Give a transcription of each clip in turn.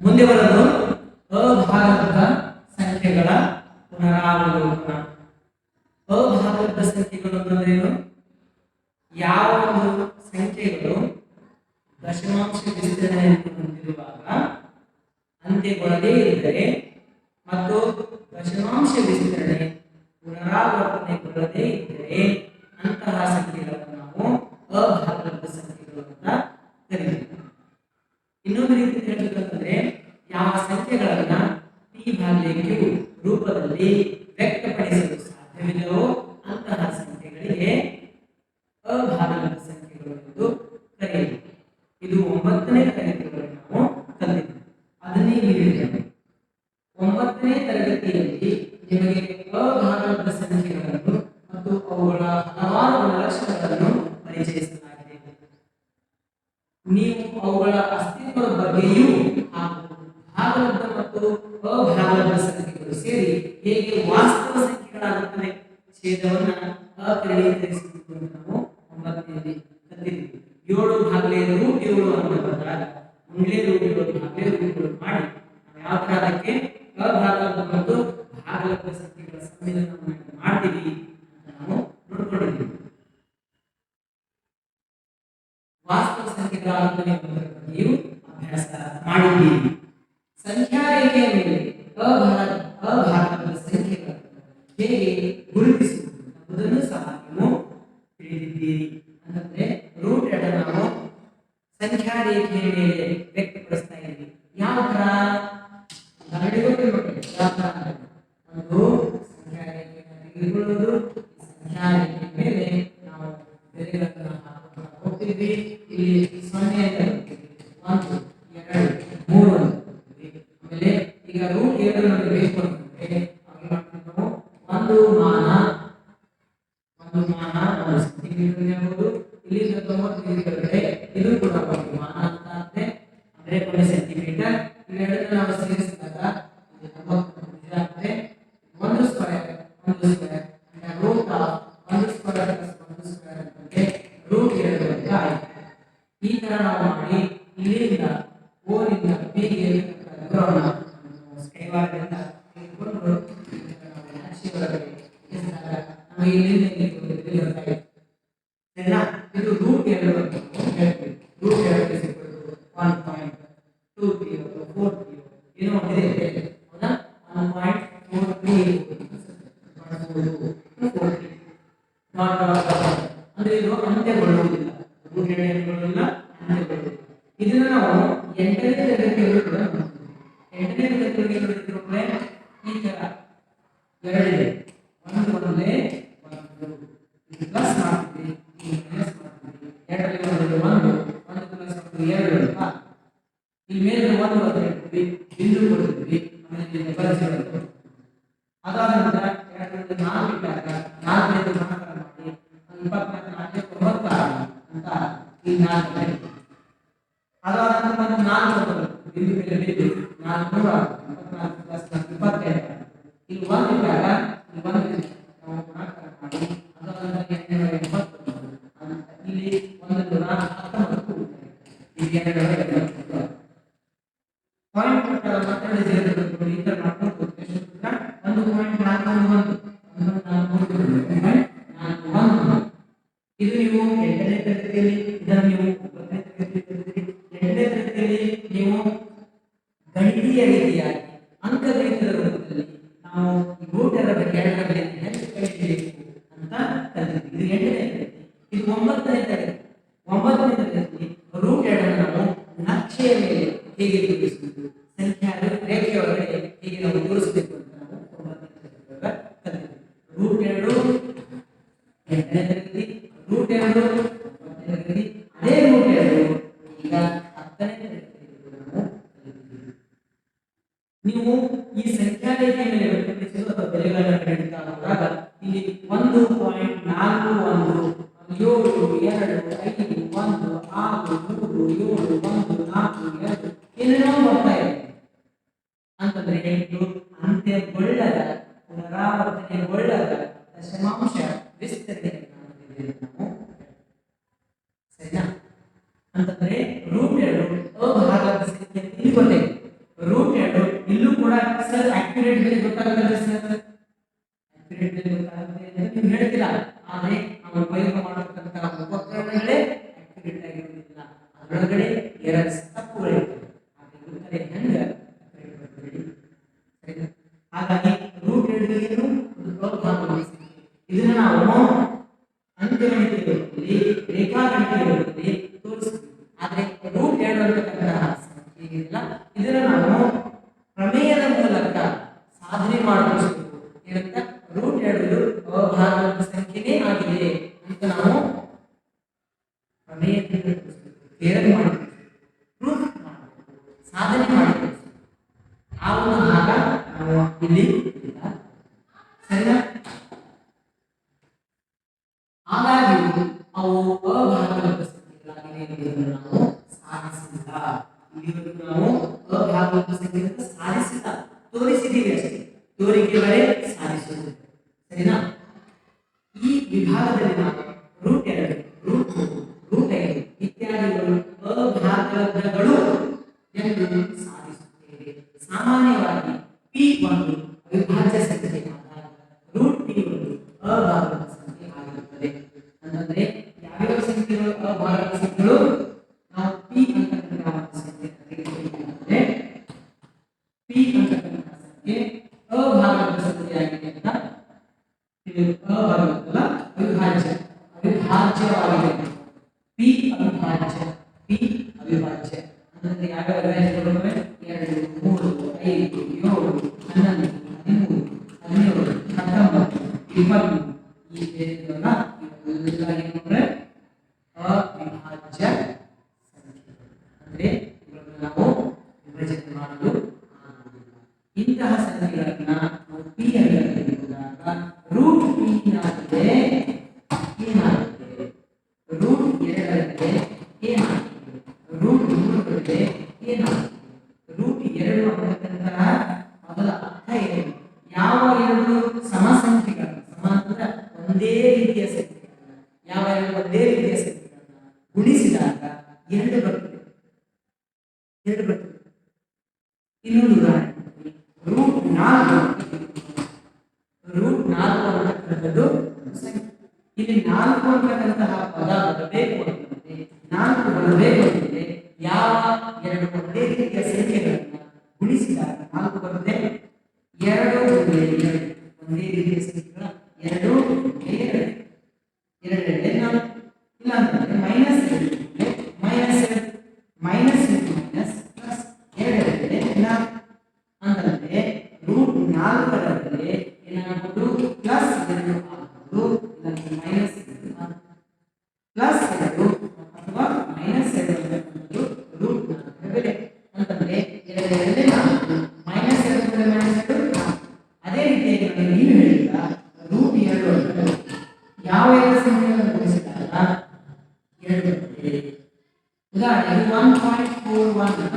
ಮುಂದೆ ಬರೋದು ಅಭಾರತದ ಸಂಖ್ಯೆಗಳ ಪುನರಾವಲೋಕನ. ಹದಿನೈದು ಒಂಬತ್ತನೇ ತರಗತಿಯಲ್ಲಿ ನಿಮಗೆ ಸಂಖ್ಯಾ ರೇಖೆಯ ಮೇಲೆ ಅಭಾರ ಅಭಾರತದ ಸಂಖ್ಯೆಗಳನ್ನು ಹೇಗೆ ಗುರುತಿಸುವುದು ಎಂಬುದನ್ನು ಸಹ ನೀವು ತಿಳಿದಿದ್ದೀರಿ. ಅಂತಂದ್ರೆ ರೂಟ್ ಎಡ ನಾವು ಸಂಖ್ಯಾ ರೇಖೆಯ ಮೇಲೆ 一个，再 là 个 you. ಸರಿನಾ ಈ ವಿಭಾಗದಲ್ಲಿ ನಿಮ್ಮನ್ನು ಈ ದೇವರನ್ನ ಇವೆಲ್ಲ ಅಂತಕ್ಕಂಥದ್ದು ಇಲ್ಲಿ ನಾಲ್ಕು ಅಂತಕ್ಕಂತಹ ಪದ ಬರಬೇಕು. ನಾಲ್ಕು ಬರಬೇಕು. Learning 1.41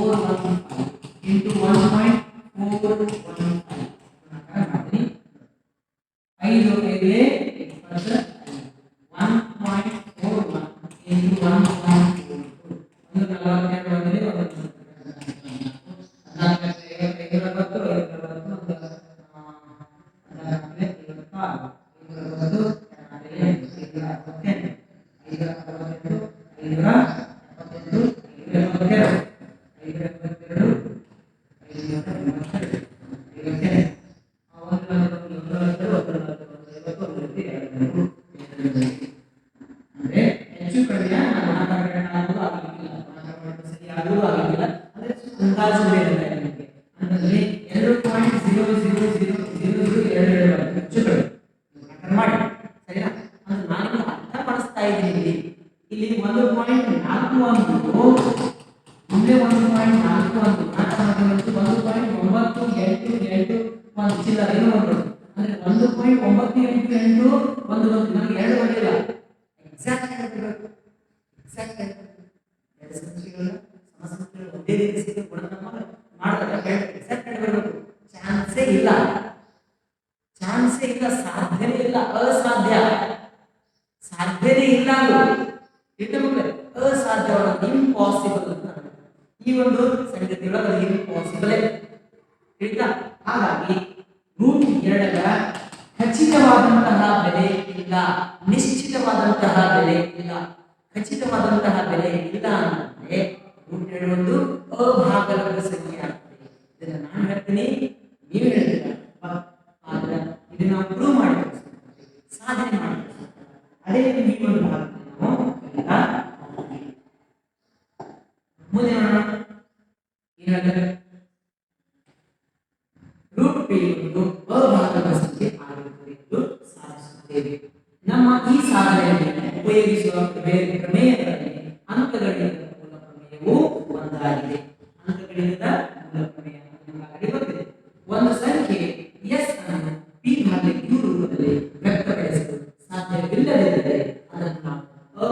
415 into 1.5 brasileira. 有那个音 ಅಂಕಗಣಿತದ ಮೂಲ ಪ್ರಮೇಯ ನಿಮಗಾಗಲೇ ಗೊತ್ತಿದೆ ಒಂದು ಸಂಖ್ಯೆ ಎಸ್ ಅನ್ನು ಪಿ ಭಾಗ ಕ್ಯೂ ರೂಪದಲ್ಲಿ ವ್ಯಕ್ತಪಡಿಸಲು ಸಾಧ್ಯವಿಲ್ಲದಿದ್ದರೆ ಅದನ್ನು ನಾವು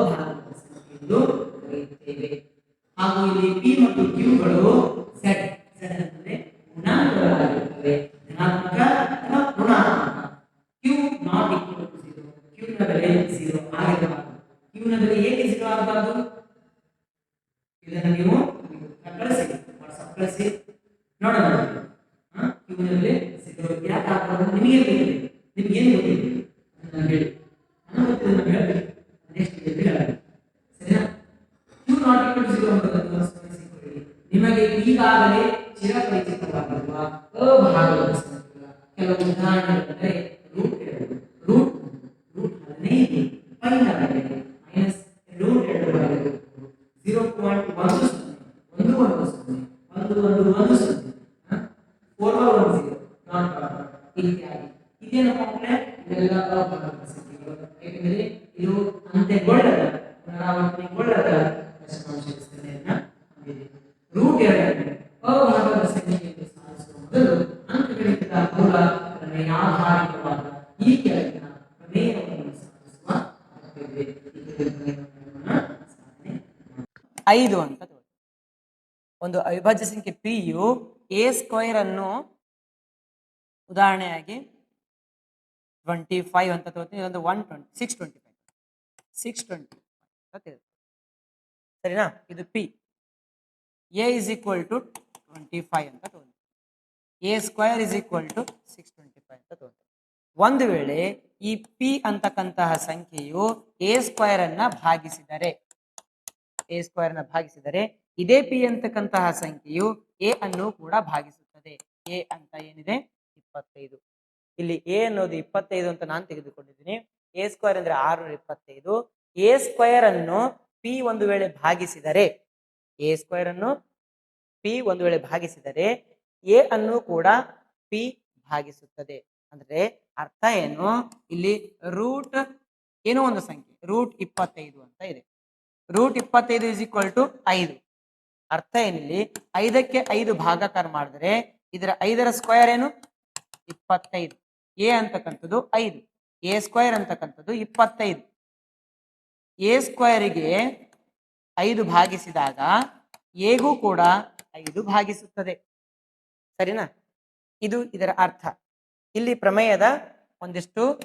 ಅಭಾಗದ ಸಂಖ್ಯೆ ಎಂದು ಕರೆಯುತ್ತೇವೆ ಹಾಗೂ ಇಲ್ಲಿ ಪಿ ಮತ್ತು ಕ್ಯೂಗಳು ಸೆಟ್ ಸೆಟ್ ಅಂತಂದ್ರೆ ಗುಣಾಂಕಗಳಾಗಿರುತ್ತವೆ ಧನಾತ್ಮಕ ಅಥವಾ ಋಣಾತ್ಮಕ Q not equal to zero Q ನ ಬೆಲೆ ಜೀರೋ ಆಗಿರಬಾರದು ಕ್ಯೂ ನ ಬೆಲೆ ಏಕೆ ಜೀರೋ ಆಗಬಾರದು ಇದನ್ನು ನೀವು ಕಳಿಸಿ ವಾಟ್ಸಪ್ ಕಳಿಸಿ ನೋಡೋಣ ಕ್ಯೂ ನ ಬೆಲೆ ಜೀರೋ ಯಾಕೆ ಆಗಬಾರದು ನಿಮಗೆ ಗೊತ್ತಿದೆ ನಿಮ್ಗೆ ಏನು ಗೊತ್ತಿದೆ ಅದನ್ನ ಹೇಳಿ ನನಗೆ ಗೊತ್ತಿದೆ ನಾನು ಹೇಳ್ತೀನಿ ನೆಕ್ಸ್ಟ್ ಹೇಳಿ ಸರಿನಾ Q not equal to zero ಅನ್ನೋದನ್ನು ಸ್ಮರಿಸಿಕೊಳ್ಳಿ ನಿಮಗೆ ಈಗಾಗಲೇ ಚಿರಪರಿಚಿತವಾಗಿರುವ ಅಭಾಗದ ಸಂಖ್ಯೆಗಳ ಕೆಲವು ಉದಾಹರಣೆಗಳೆಂದರೆ ರೂಟ್ ಎರಡು ರೂಟ್ ರೂಟ್ ಹದಿನೈದು ಪೈನ ಬೆಲೆ ಮೈನಸ್ ರೂಟ್ ಎರಡು ಬರಬೇಕು ಜೀರೋ ಪಾಯಿಂಟ್ ಒಂದು ಸೊನ್ನೆ ಒಂದು ಒಂದು ಸೊನ್ನೆ ಒಂದು ಒಂದು ಒಂದು ಸೊನ್ನೆ ಫೋರ್ ಒನ್ ಜೀರೋ ನಾಟ್ ಇತ್ಯಾದಿ ಇದೇನಪ್ಪ ಅಂದ್ರೆ ಇವೆಲ್ಲ ಅಭಾಗದ ಸಂಖ್ಯೆಗಳು ಏಕೆಂದರೆ ಇದು ಅಂತ್ಯಗೊಳ್ಳದ ಪುನರಾವರ್ತನೆಗೊಳ್ಳದ ದಶಮಾಂಶ ವಿಸ್ತರಣೆಯನ್ನ ಹೊಂದಿದೆ ರೂಟ್ ಎರಡನೇ ಅಭಾಗದ ಸಂಖ್ಯೆಯನ್ನು ಸಾಧಿಸುವ ಮೊದಲು ಅಂಕಗಣಿತದ ಮೂಲ ಪ್ರಮೇಯಾಧಾರಿತವಾದ ಈ ಕೆಳಗಿನ ಪ್ರಮೇಯವನ್ನು ಸಾಧಿಸುವ ಅಗತ್ಯವಿದೆ ಈ ಕೆಳಗಿನ ಪ್ರಮೇಯವನ್ನು ಸಾಧನೆ ಐದು ಅಂತ ಒಂದು ಅವಿಭಾಜ್ಯ ಸಂಖ್ಯೆ ಪಿ ಯು ಎ ಸ್ಕ್ವೈರ್ ಅನ್ನು ಉದಾಹರಣೆಯಾಗಿ ಟ್ವೆಂಟಿ ಫೈವ್ ಅಂತ ತಗೋತೀನಿ ಇದೊಂದು one twenty six twenty five six twenty ಸರಿನಾ? ಇದು P A is equal to twenty five ಅಂತ ತಗೊಂಡು A square is equal to six twenty five ಅಂತ ತಗೊಂಡು ಒಂದು ವೇಳೆ ಈ ಪಿ ಅಂತಕ್ಕಂತಹ ಸಂಖ್ಯೆಯು ಎ ಸ್ಕ್ವೇರ್ ಅನ್ನ ಭಾಗಿಸಿದರೆ ಎ ಸ್ಕ್ವೇರ್ನ ಭಾಗಿಸಿದರೆ ಇದೇ ಪಿ ಅಂತಕ್ಕಂತಹ ಸಂಖ್ಯೆಯು ಎ ಅನ್ನು ಕೂಡ ಭಾಗಿಸುತ್ತದೆ. ಎ ಅಂತ ಏನಿದೆ? ಇಪ್ಪತ್ತೈದು. ಇಲ್ಲಿ ಎ ಅನ್ನೋದು ಇಪ್ಪತ್ತೈದು ಅಂತ ನಾನು ತೆಗೆದುಕೊಂಡಿದ್ದೀನಿ. ಎ ಸ್ಕ್ವೇರ್ ಅಂದ್ರೆ ಆರ್ನೂರ ಇಪ್ಪತ್ತೈದು. ಎ ಸ್ಕ್ವೇರ್ ಅನ್ನು ಪಿ ಒಂದು ವೇಳೆ ಭಾಗಿಸಿದರೆ ಎ ಸ್ಕ್ವೇರ್ ಅನ್ನು ಪಿ ಒಂದು ವೇಳೆ ಭಾಗಿಸಿದರೆ ಎ ಅನ್ನು ಕೂಡ ಪಿ ಭಾಗಿಸುತ್ತದೆ. ಅಂದ್ರೆ ಅರ್ಥ ಏನು? ಇಲ್ಲಿ ರೂಟ್ ಏನೋ ಒಂದು ಸಂಖ್ಯೆ ರೂಟ್ ಇಪ್ಪತ್ತೈದು ಅಂತ ಇದೆ. ರೂಟ್ ಇಪ್ಪತ್ತೈದು ಇಸ್ ಈಕ್ವಲ್ ಟು ಐದು. ಅರ್ಥ ಏನಿಲ್ಲಿ? ಐದಕ್ಕೆ ಐದು ಭಾಗಾಕಾರ ಮಾಡಿದ್ರೆ ಇದರ ಐದರ ಸ್ಕ್ವೇರ್ ಏನು? ಇಪ್ಪತ್ತೈದು. ಎ ಅಂತಕ್ಕಂಥದ್ದು ಐದು. ಎ ಸ್ಕ್ವೇರ್ ಅಂತಕ್ಕಂಥದ್ದು ಇಪ್ಪತ್ತೈದು. ಎ ಸ್ಕ್ವೇರಿಗೆ ಐದು ಭಾಗಿಸಿದಾಗ ಎಗೂ ಕೂಡ ಐದು ಭಾಗಿಸುತ್ತದೆ. ಸರಿನಾ? ಇದು ಇದರ ಅರ್ಥ. ಇಲ್ಲಿ ಪ್ರಮೇಯದ ಒಂದಿಷ್ಟು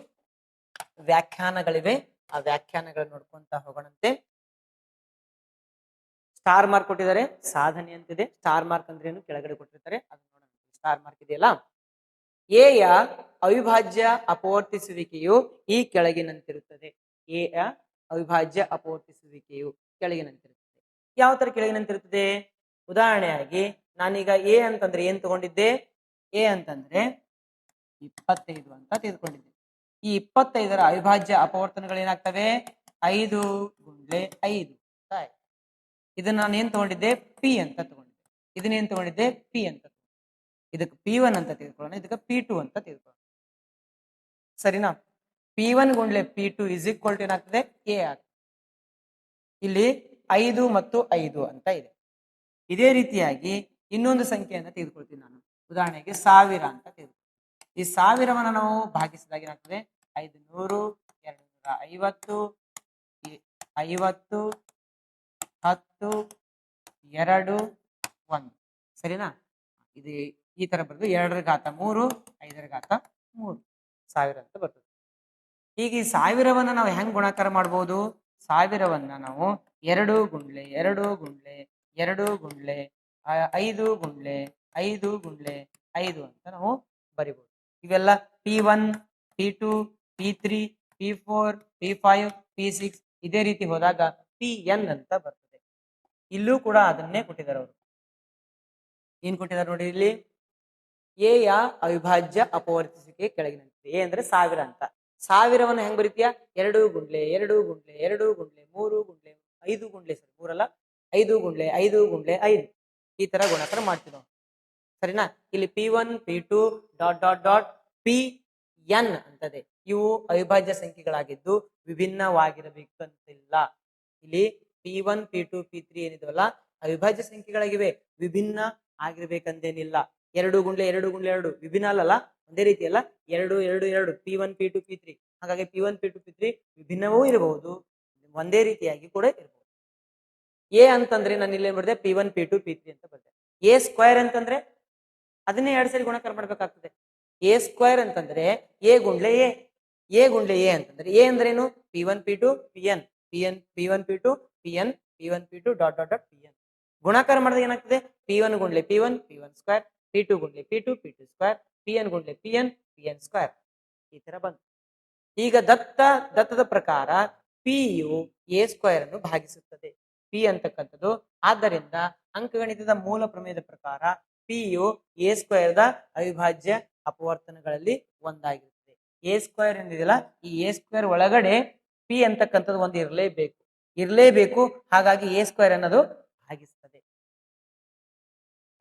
ವ್ಯಾಖ್ಯಾನಗಳಿವೆ. ಆ ವ್ಯಾಖ್ಯಾನಗಳನ್ನು ನೋಡ್ಕೊಂತ ಹೋಗೋಣಂತೆ. ಸ್ಟಾರ್ ಮಾರ್ಕ್ ಕೊಟ್ಟಿದ್ದಾರೆ. ಸಾಧನೆ ಅಂತಿದೆ. ಸ್ಟಾರ್ ಮಾರ್ಕ್ ಅಂದ್ರೆ ಏನು? ಕೆಳಗಡೆ ಕೊಟ್ಟಿರ್ತಾರೆ. ಅದನ್ನ ನೋಡೋಣ. ಸ್ಟಾರ್ ಮಾರ್ಕ್ ಇದೆಯಲ್ಲ? ಎ ಯ ಅವಿಭಾಜ್ಯ ಅಪವರ್ತಿಸುವಿಕೆಯು ಈ ಕೆಳಗಿನಂತಿರುತ್ತದೆ. ಎ ಯ ಅವಿಭಾಜ್ಯ ಅಪವರ್ತಿಸುವಿಕೆಯು ಕೆಳಗಿನಂತಿರುತ್ತದೆ. ಯಾವ ತರ ಕೆಳಗಿನಂತಿರುತ್ತದೆ? ಉದಾಹರಣೆಯಾಗಿ, ನಾನೀಗ ಎ ಅಂತಂದ್ರೆ ಏನ್ ತಗೊಂಡಿದ್ದೆ? ಎ ಅಂತಂದ್ರೆ ಇಪ್ಪತ್ತೈದು ಅಂತ ತೆಗೆದುಕೊಂಡಿದ್ದೆ. ಈ ಇಪ್ಪತ್ತೈದರ ಅವಿಭಾಜ್ಯ ಅಪವರ್ತನಗಳು ಏನಾಗ್ತವೆ ಐದು ಗುಂಡ್ಲೆ ಐದು. ಇದನ್ನ ನಾನು ಏನ್ ತಗೊಂಡಿದ್ದೆ? ಪಿ ಅಂತ ತಗೊಂಡಿದ್ದೆ. ಇದನ್ನ ಏನ್ ತಗೊಂಡಿದ್ದೆ? ಪಿ ಅಂತ. ಇದಕ್ಕೆ ಪಿ ಒನ್ ಅಂತ ತಿಳ್ಕೊಳ್ಳೋಣ ಇದಕ್ಕೆ ಪಿ ಟು ಅಂತ ತೆಗೆದುಕೊಳ್ಳೋಣ. ಸರಿನಾ? P one ಗುಂಡ್ಲೆ P two is equal to ಏನಾಗ್ತದೆ? ಎ ಆಗ್ತದೆ. ಇಲ್ಲಿ ಐದು ಮತ್ತು ಐದು ಅಂತ ಇದೆ. ಇದೇ ರೀತಿಯಾಗಿ ಇನ್ನೊಂದು ಸಂಖ್ಯೆಯನ್ನು ತೆಗೆದುಕೊಳ್ತೀನಿ ನಾನು. ಉದಾಹರಣೆಗೆ ಸಾವಿರ ಅಂತ ತೆಗೆದುಕೊಳ್ತೀನಿ. ಈ ಸಾವಿರವನ್ನು ನಾವು ಭಾಗಿಸಿದಾಗ ಏನಾಗ್ತದೆ? ಐದು ನೂರು ಎರಡು ನೂರ ಐವತ್ತು ಐವತ್ತು ಹತ್ತು ಎರಡು, ಒಂದು. ಸರಿನಾ? ಇದು ಈ ತರ ಬರ್ತದೆ ಎರಡರ ಘಾತ ಮೂರು, ಐದರ ಘಾತ ಮೂರು. ಸಾವಿರ ಅಂತ ಬರ್ತದೆ. ಈ ಸಾವಿರವನ್ನ ನಾವು ಹೆಂಗ್ ಗುಣಾಕಾರ ಮಾಡ್ಬೋದು? ಸಾವಿರವನ್ನ ನಾವು ಎರಡು ಗುಂಡ್ಲೆ ಎರಡು ಗುಂಡ್ಲೆ ಎರಡು ಗುಂಡ್ಲೆ ಐದು ಗುಂಡ್ಲೆ ಐದು ಗುಂಡ್ಲೆ, ಐದು ಅಂತ ನಾವು ಬರಿಬೋದು. ಇವೆಲ್ಲ P one, P two, P three, P four, P five, P six, ಇದೇ ರೀತಿ ಹೋದಾಗ ಪಿ ಎನ್ ಅಂತ ಬರ್ತದೆ. ಇಲ್ಲೂ ಕೂಡ ಅದನ್ನೇ ಕೊಟ್ಟಿದ್ದಾರೆ ಅವರು. ಏನ್ ಕೊಟ್ಟಿದ್ದಾರೆ ನೋಡಿ ಇಲ್ಲಿ? ಎ ಯ ಅವಿಭಾಜ್ಯ ಅಪವರ್ತಿಸಿಕೆ ಕೆಳಗಿನಂತಿದೆ. ಎ ಅಂದ್ರೆ ಸಾವಿರ ಅಂತ. ಸಾವಿರವನ್ನು ಹೆಂಗ್ ಬರೀತೀಯ? ಎರಡು ಗುಂಡ್ಲೆ ಎರಡು ಗುಂಡ್ಲೆ ಎರಡು ಗುಂಡ್ಲೆ, ಮೂರು ಗುಂಡ್ಲೆ, ಐದು ಗುಂಡ್ಲೆ ಸರ್, ಮೂರಲ್ಲ? ಐದು ಗುಂಡ್ಲೆ ಐದು ಗುಂಡ್ಲೆ, ಐದು. ಈ ತರ ಗುಣಾಕಾರ ಮಾಡ್ತೀವಿ ನಾವು. ಸರಿನಾ? ಇಲ್ಲಿ P one, P two, dot dot dot, P N ಅಂತದೆ. ಇವು ಅವಿಭಾಜ್ಯ ಸಂಖ್ಯೆಗಳಾಗಿದ್ದು ವಿಭಿನ್ನವಾಗಿರಬೇಕಂತಿಲ್ಲ. ಇಲ್ಲಿ P one, P two, P three ಏನಿದವಲ್ಲ ಅವಿಭಾಜ್ಯ ಸಂಖ್ಯೆಗಳಾಗಿವೆ. ವಿಭಿನ್ನ ಆಗಿರ್ಬೇಕಂದೇನಿಲ್ಲ. ಎರಡು ಗುಂಡ್ಲೆ ಎರಡು ಗುಂಡ್ಲೆ ಎರಡು. ವಿಭಿನ್ನ ಅಲ್ಲಲ್ಲ ಒಂದೇ ರೀತಿ ಅಲ್ಲ? ಎರಡು ಎರಡು ಎರಡು. P one, P two, P three ಹಾಗಾಗಿ P one, P two, P three ವಿಭಿನ್ನವೂ ಇರಬಹುದು. ಒಂದೇ ರೀತಿಯಾಗಿ ಕೂಡ ಇರಬಹುದು. ಎ ಅಂತಂದ್ರೆ ನಾನು ಇಲ್ಲಿ ಮಾಡಿದೆ p one, p two, p three ಅಂತ ಬರ್ದೆ. ಎ ಸ್ಕ್ವೇರ್ ಅಂತಂದ್ರೆ? ಅದನ್ನೇ ಎರಡು ಸರಿ ಗುಣಕಾರ ಮಾಡ್ಬೇಕಾಗ್ತದೆ. ಎ ಸ್ಕ್ವೇರ್ ಅಂತಂದ್ರೆ ಎ ಗುಂಡ್ಲೆ ಎ. ಎ ಗುಂಡ್ಲೆ ಎ ಅಂತಂದ್ರೆ ಎ ಅಂದ್ರೇನು? P one, p two, p n. P n, p one, p two p n p one p two dot dot dot p n ಗುಣಾಕಾರ ಮಾಡಿದಾಗ ಏನಾಗ್ತದೆ? P one ಗುಂಡ್ಲೆ p one p one square p two ಗುಂಡ್ಲೆ p two p two square p n ಗುಂಡ್ಲೆ p n p n square ಈ ತರ ಬಂತು. ಈಗ ದತ್ತ, ದತ್ತದ ಪ್ರಕಾರ p ಯು a square ಅನ್ನು ಭಾಗಿಸುತ್ತದೆ. ಪಿ ಅಂತಕ್ಕಂಥದ್ದು. ಆದ್ದರಿಂದ ಅಂಕಗಣಿತದ ಮೂಲ ಪ್ರಮೇಯದ ಪ್ರಕಾರ ಪಿ ಯು ಎ ಸ್ಕ್ವೇರ್ ದ ಅವಿಭಾಜ್ಯ ಅಪವರ್ತನಗಳಲ್ಲಿ ಒಂದಾಗಿರುತ್ತದೆ. ಎ ಸ್ಕ್ವೇರ್ ಏನಿದೆಯಲ್ಲ ಈ ಎ ಸ್ಕ್ವೇರ್ ಒಳಗಡೆ ಪಿ ಅಂತಕ್ಕಂಥದ್ದು ಒಂದು ಇರಲೇಬೇಕು. ಇರಲೇಬೇಕು. ಹಾಗಾಗಿ ಎ ಸ್ಕ್ವೇರ್ ಅನ್ನೋದು ಭಾಗಿಸ್ತದೆ.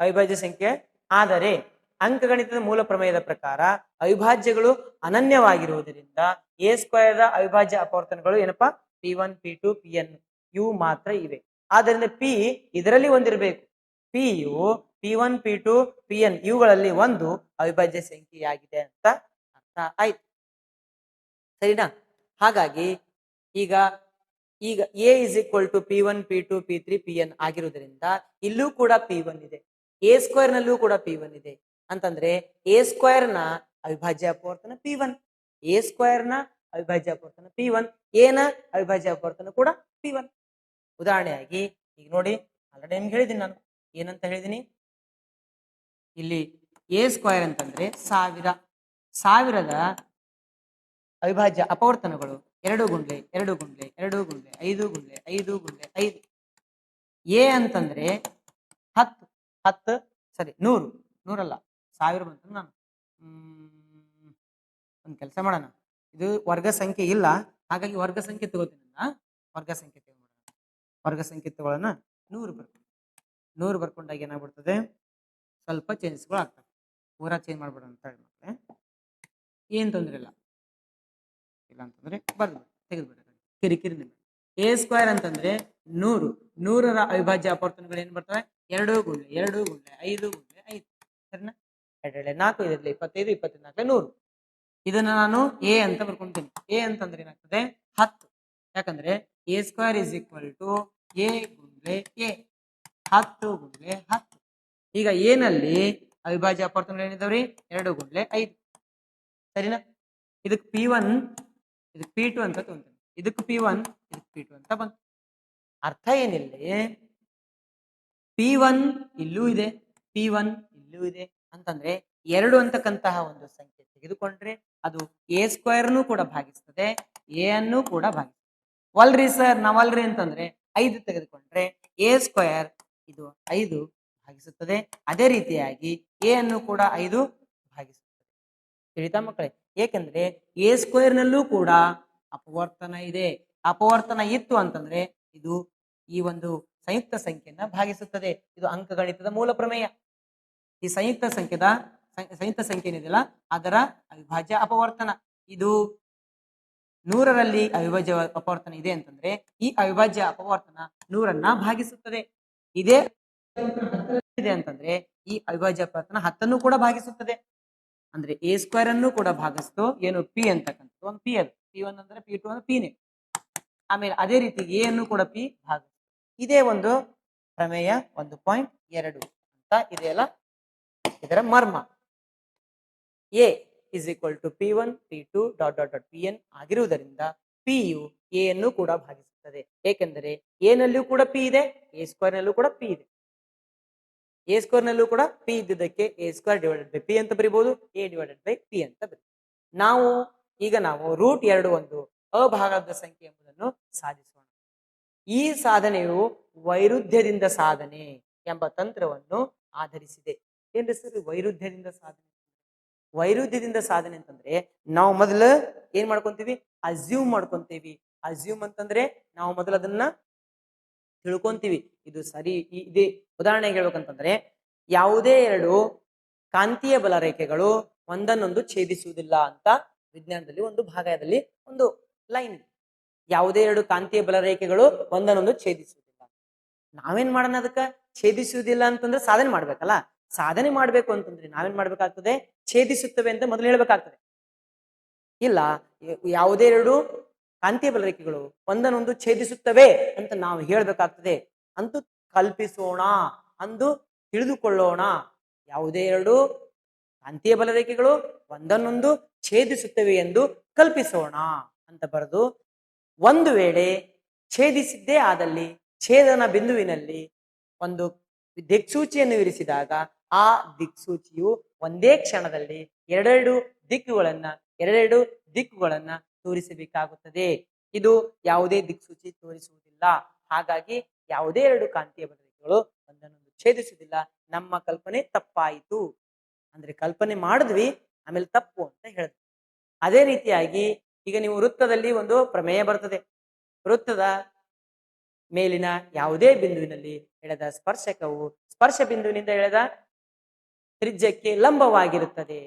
ಅವಿಭಾಜ್ಯ ಸಂಖ್ಯೆ. ಆದರೆ ಅಂಕಗಣಿತದ ಮೂಲ ಪ್ರಮೇಯದ ಪ್ರಕಾರ ಅವಿಭಾಜ್ಯಗಳು ಅನನ್ಯವಾಗಿರುವುದರಿಂದ ಎ ಸ್ಕ್ವೇರ್ ಅವಿಭಾಜ್ಯ ಅಪವರ್ತನಗಳು ಏನಪ್ಪಾ? P one, p two, p n ಇವು ಮಾತ್ರ ಇವೆ. ಆದ್ದರಿಂದ ಪಿ ಇದರಲ್ಲಿ ಒಂದಿರಬೇಕು. P you, p one, p two, p n ಇವುಗಳಲ್ಲಿ ಒಂದು ಅವಿಭಾಜ್ಯ ಸಂಖ್ಯೆಯಾಗಿದೆ ಅಂತ ಅರ್ಥ ಆಯ್ತು. ಸರಿನಾ? ಹಾಗಾಗಿ ಈಗ ಈಗ A is equal to P one P two P three P N ಆಗಿರುವುದರಿಂದ ಇಲ್ಲೂ ಕೂಡ ಪಿ ಒನ್ ಇದೆ. ಎ ಸ್ಕ್ವೇರ್ ನಲ್ಲೂ ಕೂಡ ಪಿ ಒನ್ ಇದೆ. ಅಂತಂದ್ರೆ ಎ ಸ್ಕ್ವೇರ್ನ ಅವಿಭಾಜ್ಯ ಅಪವರ್ತನ ಪಿ ಒನ್ ಎ ಸ್ಕ್ವೇರ್ನ ಅವಿಭಾಜ್ಯ ಅಪವರ್ತನ ಪಿ ಒನ್ ಎ ನ ಅವಿಭಾಜ್ಯ ಅಪವರ್ತನ ಕೂಡ ಪಿ ಒನ್ ಉದಾಹರಣೆಯಾಗಿ, ಈಗ ನೋಡಿ, ಆಲ್ರೆಡಿ ನಿಮ್ಗೆ ಹೇಳಿದ್ದೀನಿ ನಾನು. ಏನಂತ ಹೇಳಿದೀನಿ? ಇಲ್ಲಿ ಎ ಸ್ಕ್ವೇರ್ ಅಂತಂದ್ರೆ ಸಾವಿರ. ಸಾವಿರದ ಅವಿಭಾಜ್ಯ ಅಪವರ್ತನಗಳು ಎರಡು ಗುಂಡ್ಲೆ ಎರಡು ಗುಂಡ್ಲೆ ಎರಡು ಗುಂಡ್ಲೆ, ಐದು ಗುಂಡ್ಲೆ ಐದು ಗುಂಡ್ಲೆ, ಐದು. ಎ ಅಂತಂದ್ರೆ ಹತ್ತು ಹತ್ತು, ಸರಿ, ನೂರು, ನೂರಲ್ಲ, ಸಾವಿರ ಬಂತು ನಾನು. ಒಂದು ಕೆಲಸ ಮಾಡೋಣ. ಇದು ವರ್ಗ ಸಂಖ್ಯೆ ಇಲ್ಲ. ಹಾಗಾಗಿ ವರ್ಗ ಸಂಖ್ಯೆ ತಗೋತೀನಿ ನಾನು ವರ್ಗ ಸಂಖ್ಯೆ ತಗೊಂಡೋಣ ವರ್ಗ ಸಂಖ್ಯೆ ತಗೊಳ್ಳೋಣ. ನೂರು ಬರ್ಕೊಂಡು. ನೂರು ಬರ್ಕೊಂಡಾಗ ಏನಾಗ್ಬಿಡ್ತದೆ? ಸ್ವಲ್ಪ ಚೇಂಜಸ್ಗಳು ಆಗ್ತವೆ. ಪೂರಾ ಚೇಂಜ್ ಮಾಡ್ಬಿಡೋಣ ಅಂತ ಹೇಳಿ ಮಕ್ಕಳೇ. ಏನು ತೊಂದರೆ ಇಲ್ಲ. ಇಲ್ಲ ಅಂತಂದ್ರೆ ಬರ್ದು ತೆಗೆದುಬಿಡ ಕಿರಿಕಿರಿ ನಿಲ್ಲ ಎ ಸ್ಕ್ವೇರ್ ಅಂತಂದ್ರೆ ನೂರು. ನೂರರ ಅವಿಭಾಜ್ಯ ಅಪವರ್ತನಗಳು ಏನು ಬರ್ತವೆ? ಎರಡು ಗುಳ್ಳೆ ಎರಡು ಗುಳ್ಳೆ, ಐದು ಗುಳ್ಳೆ, ಐದು. ಸರಿನಾ? ಎರಡೆರಡೆ ನಾಲ್ಕು ಇದರಲ್ಲಿ ಇಪ್ಪತ್ತೈದು ಇಪ್ಪತ್ತೈದು ನೂರು. ಇದನ್ನ ನಾನು ಎ ಅಂತ ಬರ್ಕೊಂತೀನಿ. ಎ ಅಂತಂದ್ರೆ ಏನಾಗ್ತದೆ? ಹತ್ತು. ಯಾಕಂದ್ರೆ a square is equal to a ಗುಂಡ್ಲೆ a ಹತ್ತು ಗುಂಡ್ಲೆ ಹತ್ತು. ಈಗ ಏನಲ್ಲಿ ಅವಿಭಾಜ್ಯ ಅಪವರ್ತನಗಳು ಏನಿದಾವ್ರಿ? ಎರಡು ಗುಂಡ್ಲೆ ಐದು. ಸರಿನಾ? ಇದಕ್ಕೆ ಪಿ ಒನ್ ಇದು ಪಿ ಟು ಅಂತ ತಗೊಂತೀನಿ. ಇದಕ್ಕೆ ಪಿ ಒನ್ ಇದಕ್ಕೆ ಪಿ ಟು ಅಂತ ಬಂತು. ಅರ್ಥ ಏನಿಲ್ಲ ಪಿ ಒನ್ ಇಲ್ಲೂ ಇದೆ ಪಿ ಒನ್ ಇಲ್ಲೂ ಇದೆ ಅಂತಂದ್ರೆ ಎರಡು ಅಂತಕ್ಕಂತಹ ಒಂದು ಸಂಖ್ಯೆ ತೆಗೆದುಕೊಂಡ್ರೆ ಅದು ಎ ಸ್ಕ್ವೇರ್ನು ಕೂಡ ಭಾಗಿಸ್ತದೆ ಎ ಅನ್ನು ಕೂಡ ಭಾಗಿಸ್ತದೆ. ಒಲ್ರಿ ಸರ್ ನಾವಲ್ರಿ ಅಂತಂದ್ರೆ ಐದು ತೆಗೆದುಕೊಂಡ್ರೆ ಎ ಸ್ಕ್ವೇರ್ ಇದು ಐದು ಭಾಗಿಸುತ್ತದೆ. ಅದೇ ರೀತಿಯಾಗಿ ಎ ಅನ್ನು ಕೂಡ ಐದು ಭಾಗಿಸುತ್ತದೆ. ತಿಳಿತಾ ಮಕ್ಕಳೇ? ಏಕೆಂದ್ರೆ ಎ ಸ್ಕ್ವೇರ್ ನಲ್ಲೂ ಕೂಡ ಅಪವರ್ತನ ಇದೆ. ಅಪವರ್ತನ ಇತ್ತು ಅಂತಂದ್ರೆ ಇದು ಈ ಒಂದು ಸಂಯುಕ್ತ ಸಂಖ್ಯೆಯನ್ನ ಭಾಗಿಸುತ್ತದೆ. ಇದು ಅಂಕಗಣಿತದ ಮೂಲ ಪ್ರಮೇಯ. ಈ ಸಂಯುಕ್ತ ಸಂಖ್ಯೆದ ಸಂಯುಕ್ತ ಸಂಖ್ಯೆ ಏನಿದೆಯಲ್ಲ, ಅದರ ಅವಿಭಾಜ್ಯ ಅಪವರ್ತನ. ಇದು ನೂರರಲ್ಲಿ ಅವಿಭಾಜ್ಯ ಅಪವರ್ತನ ಇದೆ ಅಂತಂದ್ರೆ ಈ ಅವಿಭಾಜ್ಯ ಅಪವರ್ತನ ನೂರನ್ನ ಭಾಗಿಸುತ್ತದೆ. ಇದೇ ಇದೆ ಅಂತಂದ್ರೆ ಈ ಅವಿಭಾಜ್ಯ ಅಪವರ್ತನ ಹತ್ತನ್ನು ಕೂಡ ಭಾಗಿಸುತ್ತದೆ. ಅಂದ್ರೆ ಎ ಸ್ಕ್ವೇರ್ ಅನ್ನು ಕೂಡ ಭಾಗಿಸ್ತು. ಏನು ಪಿ ಅಂತಕ್ಕಂಥದ್ದು ಒಂದು ಪಿ ಅದು. ಪಿ ಒನ್ ಅಂದ್ರೆ ಪಿ ಟು ಅಂದ್ರೆ ಪಿನೇ ಆಮೇಲೆ ಅದೇ ರೀತಿ ಎ ಅನ್ನು ಕೂಡ ಪಿ ಭಾಗಿಸ್ತು. ಇದೇ ಒಂದು ಪ್ರಮೇಯ ಒಂದು ಪಾಯಿಂಟ್ ಎರಡು ಅಂತ ಇದೆಯಲ್ಲ ಇದರ ಮರ್ಮ. A is equal to p one p two dot dot dot p n ಆಗಿರುವುದರಿಂದ ಪಿ ಯು ಎ ಅನ್ನು ಕೂಡ ಭಾಗಿಸುತ್ತದೆ. ಏಕೆಂದರೆ ಎ ನಲ್ಲಿಯೂ ಕೂಡ ಪಿ ಇದೆ ಎ ಸ್ಕ್ವೇರ್ ನಲ್ಲೂ ಕೂಡ ಪಿ ಇದೆ. ಎ ಸ್ಕ್ವೇರ್ ನಲ್ಲೂ ಕೂಡ P ಇದ್ದಿದ್ದಕ್ಕೆ a square divided by p ಅಂತ ಬರಿಬಹುದು ಎ ಡಿವೈಡೆಡ್ ಬೈ ಪಿ ಅಂತ ಬರಿ ನಾವು, ಈಗ ನಾವು ರೂಟ್ ಎರಡು ಒಂದು ಅಭಾಗದ ಸಂಖ್ಯೆ ಎಂಬುದನ್ನು ಸಾಧಿಸೋಣ. ಈ ಸಾಧನೆಯು ವೈರುಧ್ಯದಿಂದ ಸಾಧನೆ ಎಂಬ ತಂತ್ರವನ್ನು ಆಧರಿಸಿದೆ. ಏನ್ರಿ ಸರ್ ವೈರುಧ್ಯದಿಂದ ಸಾಧನೆ? ವೈರುಧ್ಯದಿಂದ ಸಾಧನೆ ಅಂತಂದ್ರೆ ನಾವು ಮೊದಲು ಏನ್ ಮಾಡ್ಕೊಂತೀವಿ? ಅಸ್ಯೂಮ್ ಮಾಡ್ಕೊಂತೀವಿ. ಅಸ್ಯೂಮ್ ಅಂತಂದ್ರೆ ನಾವು ಮೊದಲು ಅದನ್ನ ತಿಳ್ಕೊಂತೀವಿ. ಇದು ಸರಿ ಇದೇ. ಉದಾಹರಣೆ ಉದಾಹರಣೆಗೆ ಹೇಳ್ಬೇಕಂತಂದ್ರೆ, ಯಾವುದೇ ಎರಡು ಕಾಂತೀಯ ಬಲ ರೇಖೆಗಳು ಒಂದನ್ನೊಂದು ಛೇದಿಸುವುದಿಲ್ಲ ಅಂತ ವಿಜ್ಞಾನದಲ್ಲಿ ಒಂದು ಭಾಗದಲ್ಲಿ ಒಂದು ಲೈನ್ ಯಾವುದೇ ಎರಡು ಕಾಂತೀಯ ಬಲ ರೇಖೆಗಳು ಒಂದನ್ನೊಂದು ಛೇದಿಸುವುದಿಲ್ಲ. ನಾವೇನ್ ಮಾಡೋಣ ಅದಕ್ಕೆ? ಛೇದಿಸುವುದಿಲ್ಲ ಅಂತಂದ್ರೆ ಸಾಧನೆ ಮಾಡ್ಬೇಕಲ್ಲ? ಸಾಧನೆ ಮಾಡ್ಬೇಕು ಅಂತಂದ್ರೆ ನಾವೇನ್ ಮಾಡ್ಬೇಕಾಗ್ತದೆ? ಛೇದಿಸುತ್ತವೆ ಅಂತ ಮೊದಲು ಹೇಳ್ಬೇಕಾಗ್ತದೆ. ಇಲ್ಲ, ಯಾವುದೇ ಎರಡು ಕಾಂತೀಯ ಬಲರೇಖೆಗಳು ಒಂದನ್ನೊಂದು ಛೇದಿಸುತ್ತವೆ ಅಂತ ನಾವು ಹೇಳಬೇಕಾಗ್ತದೆ. ಅಂತೂ ಕಲ್ಪಿಸೋಣ, ಅಂದು ತಿಳಿದುಕೊಳ್ಳೋಣ. ಯಾವುದೇ ಎರಡು ಕಾಂತೀಯ ಬಲರೇಖೆಗಳು ಒಂದನ್ನೊಂದು ಛೇದಿಸುತ್ತವೆ ಎಂದು ಕಲ್ಪಿಸೋಣ ಅಂತ ಬರೆದು ಒಂದು ವೇಳೆ ಛೇದಿಸಿದ್ದೇ ಆದಲ್ಲಿ ಛೇದನ ಬಿಂದುವಿನಲ್ಲಿ ಒಂದು ದಿಕ್ಸೂಚಿಯನ್ನು ಇರಿಸಿದಾಗ ಆ ದಿಕ್ಸೂಚಿಯು ಒಂದೇ ಕ್ಷಣದಲ್ಲಿ ಎರಡೆರಡು ದಿಕ್ಕುಗಳನ್ನ ಎರಡೆರಡು ದಿಕ್ಕುಗಳನ್ನ ತೋರಿಸಬೇಕಾಗುತ್ತದೆ. ಇದು ಯಾವುದೇ ದಿಕ್ಸೂಚಿ ತೋರಿಸುವುದಿಲ್ಲ. ಹಾಗಾಗಿ ಯಾವುದೇ ಎರಡು ಕಾಂತೀಯ ಬದಲಿಕೆಗಳು ಒಂದನ್ನೊಂದು ಛೇದಿಸುವುದಿಲ್ಲ. ನಮ್ಮ ಕಲ್ಪನೆ ತಪ್ಪಾಯಿತು. ಅಂದ್ರೆ ಕಲ್ಪನೆ ಮಾಡಿದ್ವಿ, ಆಮೇಲೆ ತಪ್ಪು ಅಂತ ಹೇಳಿದ್ವಿ ಅದೇ ರೀತಿಯಾಗಿ ಈಗ ನೀವು ವೃತ್ತದಲ್ಲಿ ಒಂದು ಪ್ರಮೇಯ ಬರ್ತದೆ. ವೃತ್ತದ ಮೇಲಿನ ಯಾವುದೇ ಬಿಂದುವಿನಲ್ಲಿ ಎಳೆದ ಸ್ಪರ್ಶಕವು ಸ್ಪರ್ಶ ಬಿಂದುವಿನಿಂದ ಎಳೆದ ತ್ರಿಜ್ಯಕ್ಕೆ ಲಂಬವಾಗಿರುತ್ತದೆ.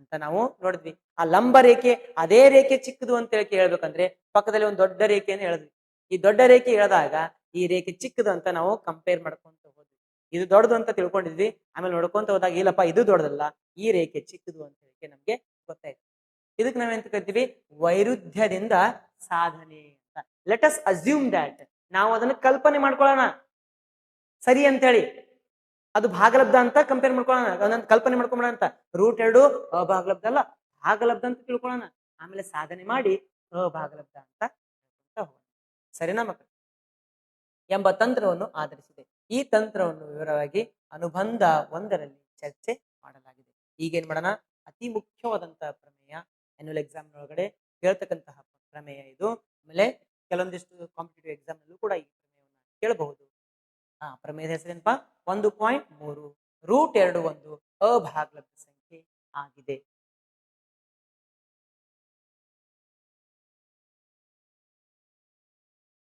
ಅಂತ ನಾವು ನೋಡಿದ್ವಿ. ಆ ಲಂಬ ರೇಖೆ ಅದೇ ರೇಖೆ ಚಿಕ್ಕದು ಅಂತ ಹೇಳಿ ಹೇಳ್ಬೇಕಂದ್ರೆ ಪಕ್ಕದಲ್ಲಿ ಒಂದು ದೊಡ್ಡ ರೇಖೆಯನ್ನು ಹೇಳಿದ್ವಿ. ಈ ದೊಡ್ಡ ರೇಖೆ ಎಳೆದಾಗ ಈ ರೇಖೆ ಚಿಕ್ಕದು ಅಂತ ನಾವು ಕಂಪೇರ್ ಮಾಡ್ಕೊಂತ ಹೋದ್ವಿ. ಇದು ದೊಡ್ಡದು ಅಂತ ತಿಳ್ಕೊಂಡಿದ್ವಿ. ಆಮೇಲೆ ನೋಡ್ಕೊಂತ ಹೋದಾಗ ಇಲ್ಲಪ್ಪ, ಇದು ದೊಡ್ಡದಲ್ಲ. ಈ ರೇಖೆ ಚಿಕ್ಕದು ಅಂತ ಹೇಳಿ ನಮ್ಗೆ ಗೊತ್ತಾಯ್ತು. ಇದಕ್ಕೆ ನಾವೆಂತ ಕರಿತೀವಿ? ವೈರುಧ್ಯದಿಂದ ಸಾಧನೆ ಅಂತ. ಲೆಟ್ ಅಸ್ ಅಸ್ಯೂಮ್ ದ್ಯಾಟ್ ನಾವು ಅದನ್ನ ಕಲ್ಪನೆ ಮಾಡ್ಕೊಳ್ಳೋಣ. ಸರಿ ಅಂತ ಹೇಳಿ. ಅದು ಭಾಗಲಬ್ಧ ಅಂತ ಕಂಪೇರ್ ಮಾಡ್ಕೊಳ್ಳೋಣ. ಅದನ್ನ ಕಲ್ಪನೆ ಮಾಡ್ಕೊಂಬೋಣ ಅಂತ. ರೂಟ್ ಎರಡು ಅಭಾಗಲಬ್ಧ ಅಲ್ಲ. ಭಾಗಲಬ್ಧ ಅಂತ ತಿಳ್ಕೊಳ್ಳೋಣ. ಆಮೇಲೆ ಸಾಧನೆ ಮಾಡಿ ಅಭಾಗಲಬ್ಧ ಅಂತ ಸರಿನಾ ಮಕ್ಕಳು ಎಂಬ ತಂತ್ರವನ್ನು ಆಧರಿಸಿದೆ. ಈ ತಂತ್ರವನ್ನು ವಿವರವಾಗಿ ಅನುಬಂಧ ಒಂದರಲ್ಲಿ ಚರ್ಚೆ ಮಾಡಲಾಗಿದೆ. ಈಗೇನ್ ಮಾಡೋಣ? ಅತಿ ಮುಖ್ಯವಾದಂತಹ ಪ್ರಮೇಯ ಆನ್ಯುವಲ್ ಎಕ್ಸಾಮ್ ಒಳಗಡೆ ಕೇಳ್ತಕ್ಕಂತಹ ಪ್ರಮೇಯ ಇದು. ಆಮೇಲೆ ಕೆಲವೊಂದಿಷ್ಟು ಕಾಂಪಿಟೇಟಿವ್ ಎಕ್ಸಾಮ್ ನಲ್ಲೂ ಕೂಡ ಈ ಪ್ರಮೇಯವನ್ನು ಕೇಳಬಹುದು. ಪ್ರಮೇಯದ ಹೆಸರೇನಪ್ಪ ಒಂದು ಪಾಯಿಂಟ್ ಮೂರು ರೂಟ್ ಎರಡು ಒಂದು ಅಭಾಗಲಬ್ಧ ಸಂಖ್ಯೆ ಆಗಿದೆ.